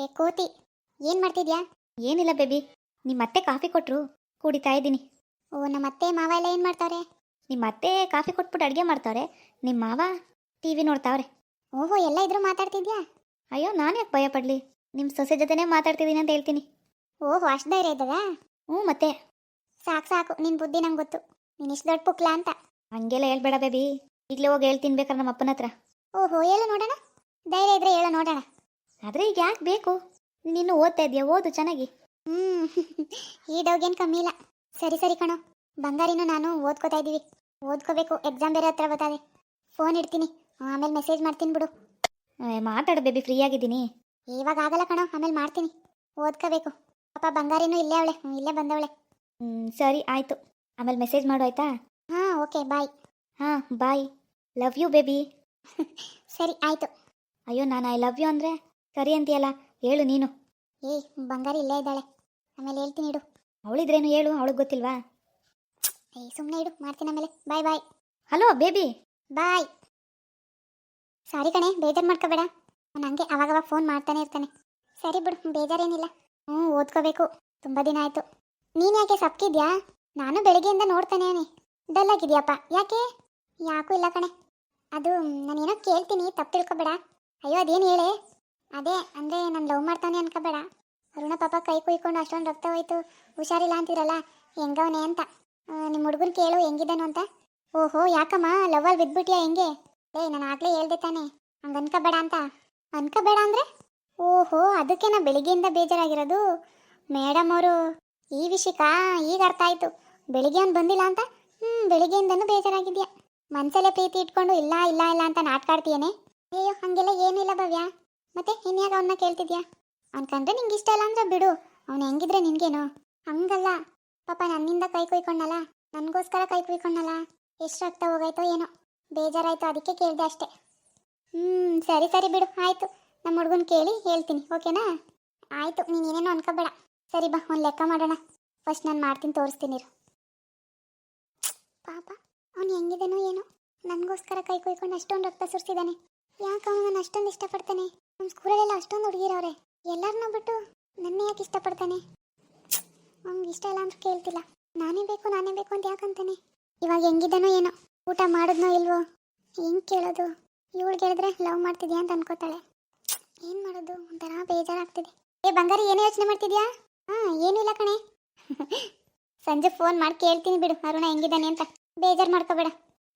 ಏ ಕೋತಿ ಏನು ಮಾಡ್ತಿದ್ಯಾ? ಏನಿಲ್ಲ ಬೇಬಿ ನಿಮ್ಮ ಅತ್ತೆ ಕಾಫಿ ಕೊಟ್ಟರು ಕುಡಿತಾ ಇದ್ದೀನಿ. ಓ ನಮ್ಮ ಅತ್ತೆ ಮಾವ ಎಲ್ಲ ಏನು ಮಾಡ್ತಾರೆ ನಿಮ್ಮ ಅತ್ತೆ ಕಾಫಿ ಕೊಟ್ಬಿಟ್ಟು ಅಡುಗೆ ಮಾಡ್ತಾವ್ರೆ ನಿಮ್ಮ ಮಾವ ಟಿ ವಿ ನೋಡ್ತಾವ್ರೆ. ಓಹೋ ಎಲ್ಲ ಇದ್ರು ಮಾತಾಡ್ತಿದ್ಯಾ? ಅಯ್ಯೋ ನಾನು ಯಾಕೆ ಭಯ ಪಡಲಿ? ನಿಮ್ಮ ಸೊಸೆ ಜೊತೆನೇ ಮಾತಾಡ್ತಿದ್ದೀನಿ ಅಂತ ಹೇಳ್ತೀನಿ. ಓಹೋ ಅಷ್ಟು ಧೈರ್ಯ ಇದ್ದದ? ಹ್ಞೂ ಮತ್ತೆ. ಸಾಕು ಸಾಕು ನಿನ್ನ ಬುದ್ಧಿ ನಂಗೆ ಗೊತ್ತು. ನೀನು ಇಷ್ಟು ದೊಡ್ಡ ಪುಕ್ಲ ಅಂತ. ಹಂಗೆಲ್ಲ ಹೇಳ್ಬೇಡ ಬೇಬಿ ಈಗಲೇ ಹೋಗಿ ಹೇಳ್ತೀನಿ ಬೇಕಾದ್ರೆ ನಮ್ಮ ಅಪ್ಪನ ಹತ್ರ. ಓಹೋ ಹೇಳು ನೋಡೋಣ. ಧೈರ್ಯ ಇದ್ರೆ ಹೇಳು ನೋಡೋಣ. ಆದರೆ ಈಗ ಯಾಕೆ ಬೇಕು? ನೀನು ಓದ್ತಾ ಇದೆಯಾ? ಓದು ಚೆನ್ನಾಗಿ. ಹ್ಮ್ ಈ ಡೌಗೇನು ಕಮ್ಮಿ ಇಲ್ಲ. ಸರಿ ಸರಿ ಕಣೋ. ಬಂಗಾರಿನೂ ನಾನು ಓದ್ಕೋತಾ ಇದ್ದೀವಿ. ಓದ್ಕೋಬೇಕು. ಎಕ್ಸಾಮ್ ಬೇರೆ ಹತ್ರ ಬರ್ತದೆ. ಫೋನ್ ಇಡ್ತೀನಿ. ಆಮೇಲೆ ಮೆಸೇಜ್ ಮಾಡ್ತೀನಿ ಬಿಡು. ಮಾತಾಡು ಬೇಬಿ ಫ್ರೀ ಆಗಿದ್ದೀನಿ. ಇವಾಗ ಆಗಲ್ಲ ಕಣೋ. ಆಮೇಲೆ ಮಾಡ್ತೀನಿ. ಓದ್ಕೋಬೇಕು. ಪಾಪ ಬಂಗಾರಿನೂ ಇಲ್ಲೇ ಅವಳೆ. ಇಲ್ಲೇ ಬಂದವಳೆ. ಹ್ಞೂ ಸರಿ ಆಯಿತು. ಆಮೇಲೆ ಮೆಸೇಜ್ ಮಾಡು ಆಯ್ತಾ? ಹಾಂ ಓಕೆ ಬಾಯ್. ಹಾಂ ಬಾಯ್. ಲವ್ ಯು ಬೇಬಿ ಸರಿ ಆಯಿತು. ಅಯ್ಯೋ ನಾನು ಐ ಲವ್ ಯು ಅಂದರೆ? ಸರಿ ಅಂತೀಯಲ್ಲ ಹೇಳು ನೀನು. ಏಯ್ ಬಂಗಾರ ಇಲ್ಲೇ ಇದ್ದಾಳೆ. ಆಮೇಲೆ ಹೇಳ್ತೀನಿ ಇಡು. ಅವಳಿದ್ರೇನು ಹೇಳು ಅವಳಿಗೆ ಗೊತ್ತಿಲ್ವಾ? ಏಯ್ ಸುಮ್ಮನೆ ಇಡು ಮಾಡ್ತೀನಿ ಆಮೇಲೆ. ಬಾಯ್ ಬಾಯ್. Hello baby. ಬಾಯ್. ಸಾರಿ ಕಣೆ ಬೇಜಾರು ಮಾಡ್ಕೋಬೇಡ. ನಾನು ಹಂಗೆ ಅವಾಗವಾಗ ಫೋನ್ ಮಾಡ್ತಾನೆ ಇರ್ತಾನೆ. ಸರಿ ಬಿಡು ಬೇಜಾರೇನಿಲ್ಲ. ಹ್ಞೂ ಓದ್ಕೋಬೇಕು. ತುಂಬ ದಿನ ಆಯಿತು. ನೀನು ಯಾಕೆ ಸಪ್ಕಿದ್ಯಾ? ನಾನು ಬೆಳಗ್ಗೆಯಿಂದ ನೋಡ್ತಾನೆ ಅವನೇ. ಡಲ್ ಆಗಿದ್ಯಪ್ಪ. ಯಾಕೆ? ಯಾಕೂ ಇಲ್ಲ ಕಣೆ. ಅದು ನಾನೇನೋ ಕೇಳ್ತೀನಿ ತಪ್ಪು ತಿಳ್ಕೊಬೇಡ. ಅಯ್ಯೋ ಅದೇನು ಹೇಳೆ? ಅದೇ, ಅಂದರೆ ನಾನು ಲವ್ ಮಾಡ್ತಾನೆ ಅನ್ಕೋಬೇಡ. ಅರುಣ ಪಾಪ ಕೈ ಕುಯ್ಕೊಂಡು ಅಷ್ಟೊಂದು ರಕ್ತ ಹೋಯ್ತು. ಹುಷಾರಿಲ್ಲ ಅಂತಿರಲ್ಲ? ಹೆಂಗವನೆ ಅಂತ. ನಿಮ್ಮ ಹುಡುಗನ ಕೇಳು ಹೆಂಗಿದ್ದಾನು ಅಂತ. ಓಹೋ, ಯಾಕಮ್ಮ? ಲವಲ್ ಬಿದ್ಬಿಟ್ಯಾ ಹೆಂಗೆ? ಏ ನಾನು ಆಗ್ಲೇ ಹೇಳ್ದೆ ತಾನೆ. ಹಂಗೆ ಅನ್ಕೋಬೇಡ ಅಂತ. ಅನ್ಕೋಬೇಡ ಅಂದ್ರೆ? ಓಹೋ ಅದಕ್ಕೆ ನಾ ಬೆಳಿಗ್ಗೆಯಿಂದ ಬೇಜಾರಾಗಿರೋದು? ಮೇಡಮ್ ಅವರು, ಈ ವಿಷಯಕ್ಕ ಈಗ ಅರ್ಥ ಆಯ್ತು. ಬೆಳಿಗ್ಗೆ ಅವ್ನು ಬಂದಿಲ್ಲ ಅಂತ? ಹ್ಞೂ ಬೆಳಿಗ್ಗೆಯಿಂದನೂ ಬೇಜಾರಾಗಿದ್ಯಾ. ಮನ್ಸಲ್ಲೇ ಪ್ರೀತಿ ಇಟ್ಕೊಂಡು ಇಲ್ಲ ಇಲ್ಲ ಇಲ್ಲ ಅಂತ ನಾಟಕ ಆಡ್ತೀಯೇನೆ ಅಯ್ಯೋ, ಹಂಗೆಲ್ಲ ಏನಿಲ್ಲ ಭವ್ಯ. ಮತ್ತೆ ಇನ್ಯಾಗ ಅವನ್ನ ಕೇಳ್ತಿದ್ಯಾ? ಅನ್ಕಂಡ್ರೆ ನಿಂಗೆ ಇಷ್ಟ ಇಲ್ಲ ಅಂದ್ರೆ ಬಿಡು. ಅವ್ನು ಹೆಂಗಿದ್ರೆ ನಿನ್ಗೇನು? ಹಂಗಲ್ಲ. ಪಾಪ ನನ್ನಿಂದ ಕೈ ಕುಯ್ಕೊಂಡಲ್ಲ. ನನಗೋಸ್ಕರ ಕೈ ಕುಯ್ಕೊಂಡಲ್ಲ. ಎಷ್ಟು ರಕ್ತ ಹೋಗಾಯ್ತೋ ಏನೋ. ಬೇಜಾರಾಯ್ತು, ಅದಕ್ಕೆ ಕೇಳಿದೆ ಅಷ್ಟೇ. ಹ್ಞೂ ಸರಿ ಸರಿ ಬಿಡು. ಆಯಿತು. ನಮ್ಮ ಹುಡುಗನ ಕೇಳಿ ಹೇಳ್ತೀನಿ, ಓಕೆನಾ? ಆಯಿತು, ನೀನು ಏನೇನೋ ಅನ್ಕೋಬೇಡ. ಸರಿ ಬಾ, ಒಂದು ಲೆಕ್ಕ ಮಾಡೋಣ. ಫಸ್ಟ್ ನಾನು ಮಾಡ್ತೀನಿ, ತೋರಿಸ್ತೀನಿ. ಪಾಪ. ಅವನು ಹೆಂಗಿದನೋ ಏನೋ. ನನಗೋಸ್ಕರ ಕೈ ಕುಯ್ಕೊಂಡು ಅಷ್ಟೊಂದು ರಕ್ತ ಸುರಿಸಿದ್ದಾನೆ ಯಾಕೆ ಅವನು ನಾನು ಅಷ್ಟೊಂದು ಇಷ್ಟಪಡ್ತಾನೆ? ನಮ್ಮ ಸ್ಕೂಲಲ್ಲೆಲ್ಲ ಅಷ್ಟೊಂದು ಹುಡುಗಿರವ್ರೆ ಎಲ್ಲರನ್ನ ಬಿಟ್ಟು ನನ್ನ ಯಾಕೆ ಇಷ್ಟಪಡ್ತಾನೆ? ಅವ್ನಿಗೆ ಇಷ್ಟ ಇಲ್ಲ ಅಂತ ಕೇಳ್ತಿಲ್ಲ. ನಾನೇ ಬೇಕು ನಾನೇ ಬೇಕು ಅಂತ ಯಾಕಂತಾನೆ? ಇವಾಗ ಹೆಂಗಿದ್ದಾನೋ ಏನೋ, ಊಟ ಮಾಡಿದ್ನೋ ಇಲ್ವೋ? ಹೆಂಗೆ ಕೇಳೋದು? ಇವಳು ಹೇಳಿದ್ರೆ ಲವ್ ಮಾಡ್ತಿದ್ಯಾ ಅಂತ ಅನ್ಕೋತಾಳೆ. ಏನು ಮಾಡೋದು? ಒಂಥರ ಬೇಜಾರಾಗ್ತಿದೆ. ಏ, ಬಂಗಾರಿ, ಏನೇ ಯೋಚನೆ ಮಾಡ್ತಿದ್ಯಾ? ಹಾಂ, ಏನೂ ಇಲ್ಲ ಕಣೆ. ಸಂಜೆ ಫೋನ್ ಮಾಡಿ ಕೇಳ್ತೀನಿ ಬಿಡು. ಅರುಣ ಹೆಂಗಿದ್ದಾನೆ ಅಂತ. ಬೇಜಾರು ಮಾಡ್ಕೋಬೇಡ.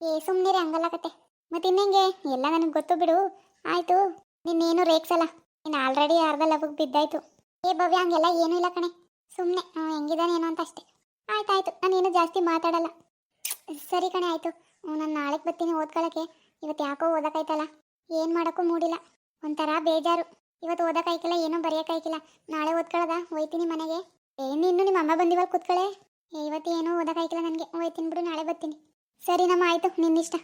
ಏ ಸುಮ್ಮನೆ ಹಂಗಲ್ಲ ಕತೆ. ಮತ್ತೆ ಇನ್ನೆಂಗೆ? ಎಲ್ಲ ನನಗೆ ಗೊತ್ತು ಬಿಡು. ಆಯ್ತು, ನಿನ್ನೇನು ರೇಗ್ಸಲ್ಲ. ನೀನು ಆಲ್ರೆಡಿ ಅರ್ಧ ಲವ್ಗೆ ಬಿದ್ದಾಯ್ತು. ಏ ಭವ್ಯ, ಹಂಗೆಲ್ಲ ಏನೂ ಇಲ್ಲ ಕಣೆ. ಸುಮ್ಮನೆ ಹೆಂಗಿದ್ದಾನೆ ಏನೋ ಅಂತ ಅಷ್ಟೇ. ಆಯ್ತಾಯ್ತು ನಾನೇನು ಜಾಸ್ತಿ ಮಾತಾಡಲ್ಲ. ಸರಿ ಕಣೆ, ಆಯಿತು. ನಾನು ನಾಳೆಗೆ ಬರ್ತೀನಿ ಓದ್ಕೊಳಕ್ಕೆ. ಇವತ್ತು ಯಾಕೋ ಓದಕ್ಕಾಯ್ತಲ್ಲ. ಏನು ಮಾಡೋಕ್ಕೂ ಮೂಡಿಲ್ಲ. ಒಂಥರ ಬೇಜಾರು. ಇವತ್ತು ಓದಕ್ಕಾಯ್ಕಿಲ್ಲ, ಏನೂ ಬರೆಯೋಕ್ಕಾಯ್ಕಿಲ್ಲ. ನಾಳೆ ಓದ್ಕೊಳ್ಳೋದ ಹೋಯ್ತೀನಿ ಮನೆಗೆ. ಏನು ಇನ್ನು ನಿಮ್ಮ ಅಮ್ಮ ಬಂದಿವಾಗ ಕೂತ್ಕೊಳ್ಳೆ ಇವತ್ತು ಏನೂ ಓದಕ್ಕಾಯ್ಕಿಲ್ಲ ನನಗೆ. ಹೋಯ್ತೀನಿ ಬಿಡು, ನಾಳೆ ಬರ್ತೀನಿ. ಸರಿ ನಮ್ಮ, ಆಯಿತು, ನಿನ್ನಿಷ್ಟ.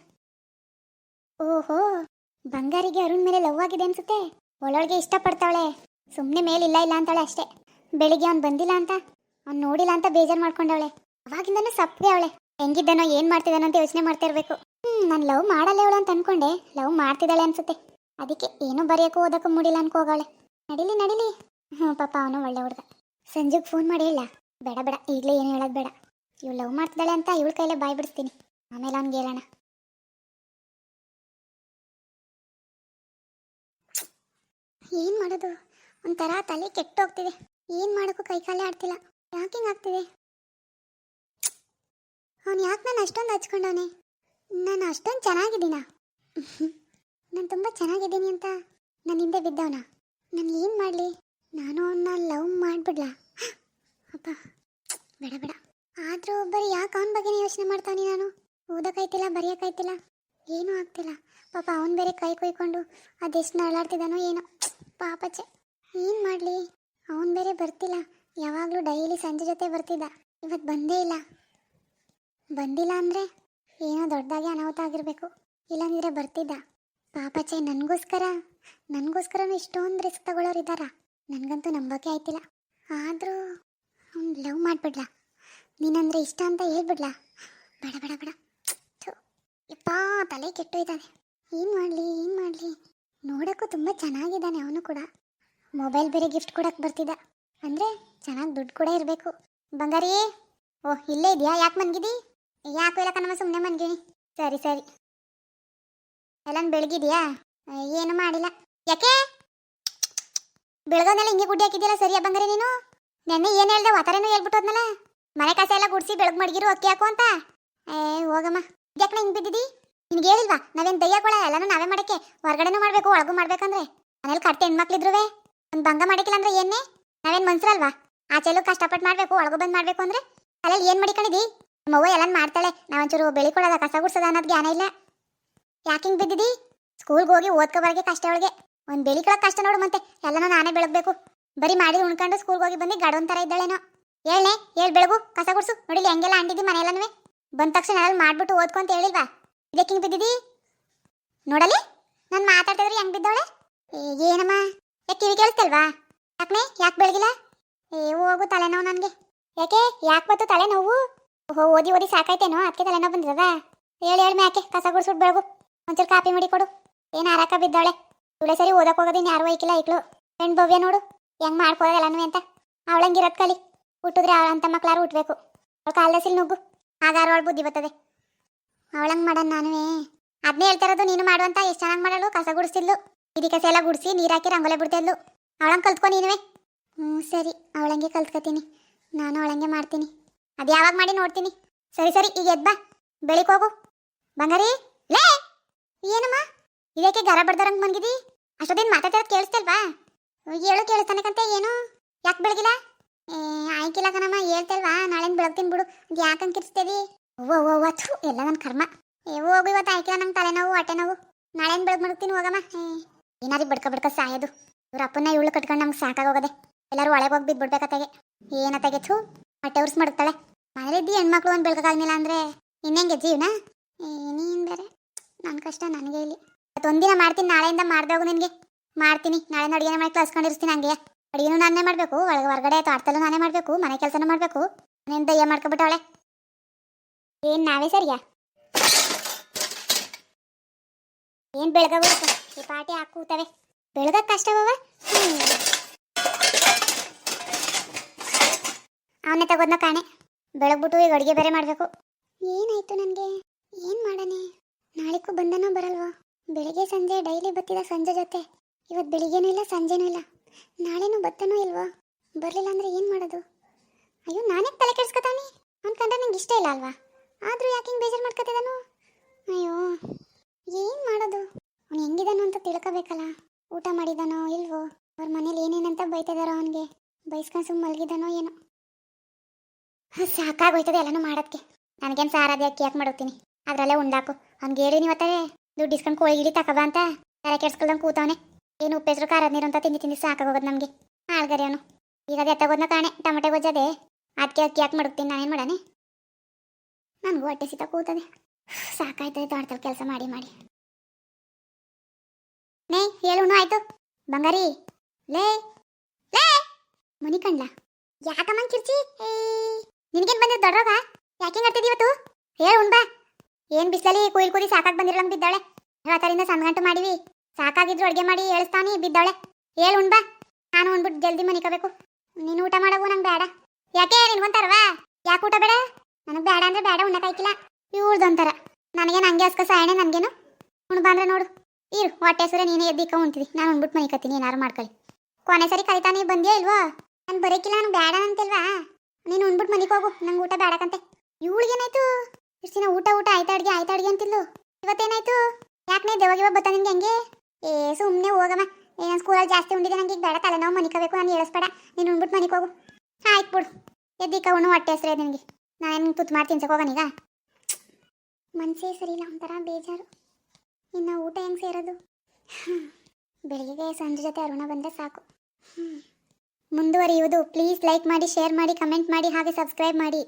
ಓಹೋ, ಬಂಗಾರಿಗೆ ಅರುಣ್ ಮೇಲೆ ಲವ್ ಆಗಿದೆ ಅನ್ಸುತ್ತೆ? ಒಳೊಳಗೆ ಇಷ್ಟಪಡ್ತಾವಳೆ. ಸುಮ್ಮನೆ ಮೇಲಿಲ್ಲ ಇಲ್ಲ ಅಂತಾಳೆ ಅಷ್ಟೇ. ಬೆಳಿಗ್ಗೆ ಅವ್ನು ಬಂದಿಲ್ಲ ಅಂತ, ಅವ್ನು ನೋಡಿಲ್ಲ ಅಂತ ಬೇಜಾರು ಮಾಡ್ಕೊಂಡವಳೆ. ಅವಾಗಿಂದನೂ ಸಪ್ಪಗೆ ಅವಳೆ. ಹೆಂಗಿದ್ದಾನೋ, ಏನು ಮಾಡ್ತಿದ್ದಾನೋ ಅಂತ ಯೋಚನೆ ಮಾಡ್ತಾ ಇರಬೇಕು. ಹ್ಞೂ ನಾನು ಲವ್ ಮಾಡಲ್ಲ ಅವಳು ಅಂತ ಅನ್ಕೊಂಡೆ. ಲವ್ ಮಾಡ್ತಿದ್ದಾಳೆ ಅನ್ಸುತ್ತೆ. ಅದಕ್ಕೆ ಏನೂ ಬರೆಯೋಕ್ಕೂ ಓದೋಕ್ಕೂ ಮೂಡಿಲ್ಲ ಅನ್ಕೋಗವಳೆ ನಡಿಲಿ ನಡಿಲಿ. ಹ್ಞೂ ಪಾಪ ಅವನು ಒಳ್ಳೆ ಹುಡುಗ. ಸಂಜೆಗೆ ಫೋನ್ ಮಾಡಿ ಹೇಳ. ಬೇಡ ಬೇಡ, ಈಗಲೇ ಏನು ಹೇಳೋದು ಬೇಡ. ಇವಳು ಲವ್ ಮಾಡ್ತಿದ್ದಾಳೆ ಅಂತ ಇವಳ ಕೈಲೇ ಬಾಯ್ ಬಿಡಿಸ್ತೀನಿ. ಆಮೇಲೆ ಅವ್ನಿಗೆ ಹೇಳೋಣ. ಏನು ಮಾಡೋದು? ಒಂಥರ ತಲೆ ಕೆಟ್ಟೋಗ್ತಿದೆ. ಏನು ಮಾಡೋಕ್ಕೂ ಕೈ ಕಾಲೇ ಆಡ್ತಿಲ್ಲ. ಯಾಕೆ ಆಗ್ತಿದೆ? ಅವ್ನು ಯಾಕೆ ನಾನು ಅಷ್ಟೊಂದು ಹಚ್ಕೊಂಡವನೆ? ನಾನು ಅಷ್ಟೊಂದು ಚೆನ್ನಾಗಿದ್ದೀನ? ನಾನು ತುಂಬ ಚೆನ್ನಾಗಿದ್ದೀನಿ ಅಂತ ನನ್ನ ಹಿಂದೆ ಬಿದ್ದವನ? ನಾನು ಏನು ಮಾಡಲಿ? ನಾನು ಅವನ್ನ ಲವ್ ಮಾಡಿಬಿಡ್ಲ? ಅಪ್ಪ ಬೇಡ ಬೇಡ. ಆದರೂ ಒಬ್ಬರು ಯಾಕೆ ಅವನ ಬಗ್ಗೆ ಯೋಚನೆ ಮಾಡ್ತಾನೆ ನಾನು? ಓದೋಕ್ಕಾಯ್ತಿಲ್ಲ ಬರೆಯೋಕ್ಕಾಯ್ತಿಲ್ಲ? ಏನೂ ಆಗ್ತಿಲ್ಲ. ಪಾಪ ಅವನು ಬೇರೆ ಕೈ ಕೊಯ್ಕೊಂಡು ಅದೆಷ್ಟು ನರಳಾಡ್ತಿದ್ದಾನೋ ಏನೋ. ಪಾಪಚ್ಚೆ ಏನು ಮಾಡಲಿ? ಅವನು ಬೇರೆ ಬರ್ತಿಲ್ಲ. ಯಾವಾಗಲೂ ಡೈಲಿ ಸಂಜೆ ಜೊತೆ ಬರ್ತಿದ್ದ. ಇವತ್ತು ಬಂದೇ ಇಲ್ಲ. ಬಂದಿಲ್ಲ ಅಂದರೆ ಏನೋ ದೊಡ್ಡದಾಗಿ ಅನಾಹುತ ಆಗಿರಬೇಕು. ಇಲ್ಲಾಂದ್ರೆ ಬರ್ತಿದ್ದ. ಪಾಪಚೆ ನನಗೋಸ್ಕರ, ನನಗೋಸ್ಕರನೂ ಇಷ್ಟೊಂದು ರಿಸ್ಕ್ ತಗೊಳ್ಳೋರು ಇದ್ದಾರಾ. ನನಗಂತೂ ನಂಬೋಕೆ ಆಯ್ತಿಲ್ಲ. ಆದರೂ ಅವ್ನು ಲವ್ ಮಾಡಿಬಿಡ್ಲಾ? ನೀನಂದ್ರೆ ಇಷ್ಟ ಅಂತ ಹೇಳ್ಬಿಡ್ಲಾ? ಬೇಡ ಬೇಡ ಬೇಡ. ಯಪ್ಪ, ತಲೆ ಕೆಟ್ಟೋಯ್ತಾನೆ. ಏನು ಮಾಡಲಿ ಏನು ಮಾಡಲಿ? ನೋಡೋಕ್ಕೂ ತುಂಬ ಚೆನ್ನಾಗಿದ್ದಾನೆ ಅವನು ಕೂಡ. ಮೊಬೈಲ್ ಬೇರೆ ಗಿಫ್ಟ್ ಕೊಡಕ್ಕೆ ಬರ್ತಿದ್ದ. ಅಂದರೆ ಚೆನ್ನಾಗಿ ದುಡ್ಡು ಕೂಡ ಇರಬೇಕು. ಬಂಗಾರಿ ಓಹ್ ಇಲ್ಲೇ ಇದೆಯಾ? ಯಾಕೆ ಮನ್ಗಿದಿ? ಯಾಕೋ ಇಲ್ಲ ಕಣಮ್ಮ ಸುಮ್ಮನೆ ಮನ್ಗಿನಿ. ಸರಿ ಸರಿ. ಎಲ್ಲ ಬೆಳಗಿದ್ಯಾ? ಏನು ಮಾಡಿಲ್ಲ. ಯಾಕೆ? ಬೆಳಗೋದ್ಮೇಲೆ ಹಿಂಗೆ ಗುಡ್ಡಿ ಹಾಕಿದ್ಯಲ್ಲ ಸರಿಯಾ ಬಂಗಾರಿ ನೀನು? ನೆನ್ನೆ ಏನು ಹೇಳ್ದೆ? ವಾತಾರೇನೋ ಹೇಳ್ಬಿಟ್ಟು ಹೋದ್ನಲ್ಲ ಮನೆ ಕಸ ಎಲ್ಲ ಗುಡಿಸಿ ಬೆಳಗ್ಗೆ ಮಡಗಿರು ಅಕ್ಕಿ ಹಾಕು ಅಂತ. ಏ, ಹೋಗಮ್ಮ. ಯಾಕೆ ಹಿಂಗೆ ಬಿದ್ದಿದಿ? ನಿನ್ಗೆ ಹೇಳಿಲ್ವಾ? ನಾವೇನು ದಯ್ಯಕೊಳ ಎಲ್ಲನೂ ನಾವೇ ಮಾಡಕ್ಕೆ. ಹೊರಗಡೆನೂ ಮಾಡಬೇಕು, ಒಳಗೂ ಮಾಡ್ಬೇಕಂದ್ರೆ. ಮನೇಲಿ ಕಟ್ಟೆ ಹೆಣ್ಮಕ್ಳಿದ್ರುವೆ. ಒಂದು ಭಂಗ ಮಾಡಕ್ಕಿಲ್ಲ ಅಂದ್ರೆ ಏನೇ ನಾವೇನು ಮನ್ಸರಲ್ವಾ? ಆಚೆಲ್ಲೂ ಕಷ್ಟಪಟ್ಟು ಮಾಡಬೇಕು, ಒಳಗೂ ಬಂದು ಮಾಡಬೇಕು ಅಂದ್ರೆ? ಅಲ್ಲಲ್ಲಿ ಏನು ನಮ್ಮ ನಮ್ಮವ್ವ ಎಲ್ಲ ಮಾಡ್ತಾಳೆ. ನಾವಂಚೂರು ಬೆಳಿಕೊಳ್ಳೋದ ಕಸ ಗುಡ್ಸೋದ ಅನ್ನೋದು ಜ್ಞಾನ ಇಲ್ಲ. ಯಾಕೆ ಹಿಂಗೆ ಬಿದ್ದಿದಿ? ಸ್ಕೂಲ್ಗೆ ಹೋಗಿ ಓದ್ಕೋಬಾರ್ಗೆ ಕಷ್ಟ ಒಳಗೆ ಒಂದು ಕೊಡೋಕೆ ಕಷ್ಟ ನೋಡು ಮತ್ತೆ. ಎಲ್ಲನೂ ನಾನೇ ಬೆಳಗ್ಬೇಕು. ಬರೀ ಮಾಡಿ ಉಣ್ಕೊಂಡು ಸ್ಕೂಲ್ಗೆ ಹೋಗಿ ಬಂದು ಗಡೋನ್ ಥರ ಇದ್ದಾಳೇನೋ. ಹೇಳ್ನೆ, ಹೇಳ್ ಬೆಳಗು, ಕಸ ಗುಡ್ಸು. ನೋಡಿಲಿ ಹೆಂಗೆಲ್ಲ ಅಂಡಿದ್ದಿ ಮನೆಯಲ್ಲನೂ ಬಂದ ತಕ್ಷಣ ಮಾಡ್ಬಿಟ್ಟು ಓದ್ಕೊಂತ ಹೇಳಿಲ್ವಾ? ಇದಕ್ಕೆ ಹಿಂಗೆ ಬಿದ್ದಿದಿ? ನೋಡಲಿ ನಾನು ಮಾತಾಡ್ತಿದ್ರೆ ಹೆಂಗ್ ಬಿದ್ದವಳೆ? ಏನಮ್ಮ? ಯಾಕೆ ಕಿವಿ ಕೇಳಿಸ್ತಲ್ವಾ? ಯಾಕೆ ಯಾಕೆ ಬೆಳಗಿಲ್ಲ? ಏ, ಹೋಗು ತಲೆನೋವು ನನಗೆ. ಯಾಕೆ ಯಾಕೆ ಬಂತು ತಲೆನೋವು? ಓಹೋ, ಓದಿ ಓದಿ ಸಾಕಾಯ್ತೇನೋ? ಅದಕ್ಕೆ ತಲೆನೋವು ಬಂದಿರದ ಹೇಳಿ ಹೇಳಿ ಯಾಕೆ ಕಸ ಗುಡ್ಸ್ಬಿಟ್ಟು ಬೆಳಗು. ಒಂಚೂರು ಕಾಪಿ ಮಾಡಿ ಕೊಡು. ಏನು ಆರಾಕ ಬಿದ್ದಾಳೆ ಇವಳೆ ಸರಿ ಓದಕ್ಕೆ ಹೋಗೋದಿನ್ ಯಾರು ಐಕಿಲ್ಲ ಇಕ್ಳು ಹೆಣ್ಣು ಭವ್ಯ ನೋಡು. ಹೆಂಗ್ ಮಾಡ್ಕೋದಲ್ಲನು ಅಂತ. ಅವಳಂಗಿರತ್ ಕಲಿ. ಹುಟ್ಟಿದ್ರೆ ಅವಳ ಅಂತ ಮಕ್ಳಾರು ಹುಟ್ಬೇಕು. ಅವಳ ಕಾಲದಸಿಲ್ ನುಗ್ಗು. ಆಗಾರು ಅವಳು ಬುದ್ಧಿ ಬರ್ತದೆ. ಅವಳಂಗ್ ಮಾಡೋಣ ನಾನುವೇ. ಅದನ್ನೇ ಹೇಳ್ತಾ ಇರೋದು, ನೀನು ಮಾಡುವಂತ ಎಷ್ಟು ಚೆನ್ನಾಗಿ ಮಾಡಲು, ಕಸ ಗುಡಿಸಿದ್ಲು. ಇದಿ ಕಸ ಎಲ್ಲ ಗುಡಿಸಿ ನೀರಾಕಿ ರಂಗೋಲೆ ಬಿಡ್ತಿದ್ಲು. ಅವಳಂಗೆ ಕಲ್ತ್ಕೊ ನೀನುವೆ. ಹ್ಞೂ, ಸರಿ. ಅವಳಂಗೆ ಕಲ್ತ್ಕೊತೀನಿ. ನಾನು ಅವಳಂಗೆ ಮಾಡ್ತೀನಿ. ಅದು ಯಾವಾಗ ಮಾಡಿ ನೋಡ್ತೀನಿ. ಸರಿ ಸರಿ, ಈಗ ಎದ್ ಬಾ. ಬೆಳಿಕ್ ಹೋಗು. ಬಂಗಾರಿ, ಲೇ! ಏನಮ್ಮ? ಇದಕ್ಕೆ ಗರ ಬಡ್ದಾರಂಗ್ ಮನ್ಗಿದಿ ಅಷ್ಟೊತ್ತೇನು ಮಾತಾಡ್ತಿರೋದು ಕೇಳಿಸ್ತಲ್ವಾ? ಹೇಳು ಕೇಳಿಸ್ತಾನಕಂತೆ ಏನು? ಯಾಕೆ ಬೆಳಗಿಲ್ಲ? ಏ, ಆಯ್ಕಿಲ್ಲ ಕಣಮ್ಮ, ಹೇಳ್ತಲ್ವಾ? ನಾಳೆನ್ ಬೆಳಗ್ತೀನಿ ಬಿಡು. ಅದು ಯಾಕಂಗೆ ಕಿರ್ಸ್ತೇವಿ ಓ ಓ ಥು, ಎಲ್ಲ ನನ್ನ ಕರ್ಮ. ಏ ಹೋಗು ಇವತ್ತು ಆಯ್ಕೆ ನಂಗೆ ತಲೆನೋವು, ಹೊಟ್ಟೆ ನೋವು. ನಾಳೆನ್ ಬೆಳಗ್ಗೆ ಮಡಗ್ತೀನಿ ಹೋಗಮ್ಮ. ಏನಾದ್ರೂ ಬಡ್ಕ ಬಡ್ಕ ಸಾಯೋದು. ಇವ್ರ ಅಪ್ಪನ ಇವಳು ಕಟ್ಕೊಂಡು ನಮ್ಗೆ ಸಾಕಾಗೋಗದೆ ಎಲ್ಲರೂ ಒಳಗೆ ಹೋಗಿ ಬಿದ್ಬಿಡ್ಬೇಕತ್ತಾಗೆ ಏನತ್ತಾಗೆ ಥೂ, ಹೊಟ್ಟೆ ಉರ್ಸ್ ಮಡಗ್ತಾಳೆ. ಮನೇಲಿದ್ದಿ ಹೆಣ್ಮಕ್ಳು ಒಂದು ಬೆಳಕಾಗ್ಲಿಲ್ಲ ಅಂದ್ರೆ ಇನ್ನೆಂಗೆ ಜೀವನ? ನೀನ್ ಬೇರೆ. ನನ್ನ ಕಷ್ಟ ನನಗೆ ಇಲ್ಲಿ. ಒಂದಿನ ಮಾಡ್ತೀನಿ, ನಾಳೆಯಿಂದ ಮಾಡ್ದೆ ಹೋಗು ನಿನಗೆ. ಮಾಡ್ತೀನಿ. ನಾಳೆ ಅಡುಗೆನ ಮಾಡಿ ಕಳ್ಸ್ಕೊಂಡಿರ್ತೀನಿ ಹಂಗೆ. ಅಡುಗೆನೂ ನಾನೇ ಮಾಡಬೇಕು. ಒಳಗೆ ಹೊರಗಡೆ ತೋಟದಲ್ಲೂ ನಾನೇ ಮಾಡಬೇಕು. ಮನೆ ಕೆಲಸನೂ ಮಾಡಬೇಕು. ಮನೆಯಿಂದ ದಯ್ಯ ಮಾಡ್ಕೊಬಿಟ್ಟವಳೆ. ಏನು ನಾವೇ ಸರಿಯಾ? ಏನ್ ಬೆಳಗಾಗುತ್ತೆ ಈ ಪಾಟಿ ಹಾಕೂತವೆ ಬೆಳಗ ಕಷ್ಟವವ ಅವನೇ ತಗೋದ್ನ ಕಾಣೆ. ಬೆಳಗ್ಬಿಟ್ಟು ಈಗ ಅಡುಗೆ ಬೇರೆ ಮಾಡಬೇಕು. ಏನಾಯ್ತು ನನಗೆ? ಏನು ಮಾಡನೆ? ನಾಳೆಕ್ಕೂ ಬಂದನೋ ಬರಲ್ವಾ? ಬೆಳಿಗ್ಗೆ ಸಂಜೆ ಡೈಲಿ ಬತ್ತಿದ ಸಂಜೆ ಜೊತೆ. ಇವತ್ತು ಬೆಳಿಗ್ಗೆನೂ ಇಲ್ಲ, ಸಂಜೆನೂ ಇಲ್ಲ. ನಾಳೆನೂ ಬತ್ತನೋ ಇಲ್ವಾ? ಬರಲಿಲ್ಲ ಅಂದ್ರೆ ಏನು ಮಾಡೋದು? ಅಯ್ಯೋ, ನಾನೇ ತಲೆ ಕೆಡ್ಸ್ಕೊತಾನೆ? ಅನ್ಕಂಡ್ರೆ ನಂಗೆ ಇಷ್ಟ ಇಲ್ಲ ಅಲ್ವಾ? ಆದರೂ ಯಾಕೆ ಹಿಂಗೆ ಬೇಜಾರು ಮಾಡ್ಕೊತಿದ್ದಾನು ಅಯ್ಯೋ, ಏನು ಮಾಡೋದು? ಅವ್ನು ಹೆಂಗಿದಾನೋ ಅಂತ ತಿಳ್ಕೊಬೇಕಲ್ಲ. ಊಟ ಮಾಡಿದಾನೋ ಇಲ್ವೋ? ಅವ್ರ ಮನೇಲಿ ಏನೇನಂತ ಬೈತಿದಾರೋ ಅವನಿಗೆ? ಬೈಸ್ಕೊಂಡು ಸುಮ್ಮ ಮಲಗಿದಾನೋ ಏನೋ? ಸಾಕಾಗೋಯ್ತದೆ ಎಲ್ಲನೂ ಮಾಡೋದಕ್ಕೆ ನನಗೇನು ಸಾರಾದಿ ಅಕ್ಕಿ ಯಾಕೆ ಮಾಡೋಗ್ತೀನಿ ಅದರಲ್ಲೇ ಉಂಡಾಕು. ಅವ್ನಿಗೆ ಹೇಳಿ ನೀವತ್ತೇ ದುಡ್ಡು ಇಸ್ಕೊಂಡು ಕೋಳಿ ಗಿಡಿ ತಕಬ ಅಂತ? ತಲೆ ಕೆಡ್ಸ್ಕೊಳ್ದಂಗೆ ಕೂತವನೆ. ಏನು ಉಪ್ಪೆಸ್ರು ಖಾರದ ನೀರು ಅಂತ ತಿಂದು ತಿಂದು ಸಾಕಾಗೋಗೋದು ನಮಗೆ. ಆಳ್ಗರಿ ಅವನು. ಈಗ ಅದು ಎತ್ತಗೋದ್ನ ಕಾಣೆ, ಟೊಮೆಟೊ ಗೊಜ್ಜದೆ. ಅದಕ್ಕೆ ಅಕ್ಕಿ ಯಾಕೆ ಮಡಗ್ತೀನಿ ನಾನೇನು ಮಾಡಾನೆ? ನನಗೂ ಹೊಟ್ಟೆ ಸೀತ ಕೂತದೆ. ಸಾಕಾಯ್ತದೆ ತೋಟದಲ್ಲಿ ಕೆಲಸ ಮಾಡಿ ಮಾಡಿ. ನೇ ಹೇಳು ಆಯ್ತು? ಬಂಗಾರಿ, ಲೇ ಲೇ, ಮನಿ ಕಣ್ಲ? ಯಾಕಮ್ಮ ಕಿರ್ಚಿ ನಿನಗೇನು ಬಂದಿದ್ದು ದೊಡ್ಡರೋಗ ಯಾಕೆ ಹಿಂಗೆ ಇವತ್ತು? ಹೇಳು, ಉಣ್ಬಾ. ಏನ್ ಬಿಸಿಲಲ್ಲಿ ಕುಯ್ಲ್ ಕುದಿ ಸಾಕಾಗಿ ಬಂದಿರಲಂಗ್ ಬಿದ್ದಾಳೆ ರಾತ್ರಿಯಿಂದ ಸಂದ್ಗಂಟು ಮಾಡಿವಿ. ಸಾಕಾಗಿದ್ರು ಅಡುಗೆ ಮಾಡಿ ಹೇಳ್ಸ್ತಾನಿ ಬಿದ್ದಾಳೆ ಹೇಳು, ಉಣ್ಬಾ. ನಾನು ಉಣ್ಬಿಟ್ಟು ಜಲ್ದಿ ಮನಿಕೋಬೇಕು. ನೀನು ಊಟ ಮಾಡೋಗು ನಂಗೆ ಬೇಡ. ಯಾಕೆ ನಿನ್ಗೊಂತಾರವಾ ಯಾಕೆ ಊಟ ಬೇಡ? ನನಗೆ ಬೇಡ ಅಂದ್ರೆ ಬೇಡ ಉಣ್ಣಕ್ಕಾಯ್ಕಿಲ್ಲ ಇವ್ರದೊಂಥರ ನನಗೇನು ಹಂಗೆ ಅಸ್ಕ ಸಾಯಣೆ ನನಗೇನು? ಉಣ್ಣು ಬಂದ್ರೆ ನೋಡು. ಇರು, ಹೊಟ್ಟೆ ಸರಿ ನೀನೇ ಎದ್ದಿಕ್ಕ ಉಣ್ತಿದಿ ನಾನು ಉಣ್ಬಿಟ್ಟು ಮನಿಕತ್ತೀನಿ ಏನಾರು ಮಾಡ್ಕೊಳ್ಳಿ. ಕೊನೆ ಸರಿ ಕರಿತಾನೆ ಬಂದ್ಯಾ ಇಲ್ವೋ? ನಾನು ಬರೋಕ್ಕಿಲ್ಲ ನನಗೆ ಬೇಡ ಅಂತಿಲ್ವಾ ನೀನು ಉಣ್ಬಿಟ್ಟು ಮನೆಗೆ ಹೋಗು, ನಂಗೆ ಊಟ ಬೇಡಕಂತೆ ಇವಳಿಗೇನಾಯ್ತು? ಇಷ್ಟು ದಿನ ಊಟ ಊಟ, ಆಯ್ತಾ ಅಡ್ಗೆ ಆಯ್ತಾ ಅಡ್ಗೆ ಅಂತಿದ್ಲು. ಇವತ್ತೇನಾಯ್ತು? ಯಾಕೆ ದೇವಾಗಿವ ಬರ್ತಾ ನಿನ್ಗೆ ಹಂಗೆ? ಏ ಸುಮ್ಮನೆ ಹೋಗಮ್ಮ. ಏನು ಸ್ಕೂಲಲ್ಲಿ ಜಾಸ್ತಿ ಉಂಡಿದೆ, ನಂಗೆ ಈಗ ಬೇಡ ತಲೆನೋವು, ಮನಿಕೋಬೇಕು, ನಾನು ಹೇಳಿಸ್ಬೇಡ ನೀನು ಉಣ್ಬಿಟ್ಟು ಮನೆಗೆ ಹೋಗು. ಆಯ್ತು ಬಿಡು. ಎದ್ದಿಕ್ಕ ಉಣ್ಣು, ಹೊಟ್ಟೆ ಹೆಸರೇ ನಿನಗೆ. ನಾನೇನು ತುತ್ತು ಮಾಡ್ತೀನಿ ಹೋಗೋಣೀಗ ಮನಸ್ಸೇ ಸರಿಯಿಲ್ಲ, ಒಂಥರ ಬೇಜಾರು. ಇನ್ನು ಊಟ ಹೆಂಗೆ ಸೇರೋದು. ಬೆಳಿಗ್ಗೆ ಸಂಜೆ ಜೊತೆ ಅರುಣ ಬಂದರೆ ಸಾಕು. ಮುಂದುವರಿಯುವುದು. ಪ್ಲೀಸ್ ಲೈಕ್ ಮಾಡಿ, ಶೇರ್ ಮಾಡಿ, ಕಮೆಂಟ್ ಮಾಡಿ, ಹಾಗೆ ಸಬ್ಸ್ಕ್ರೈಬ್ ಮಾಡಿ.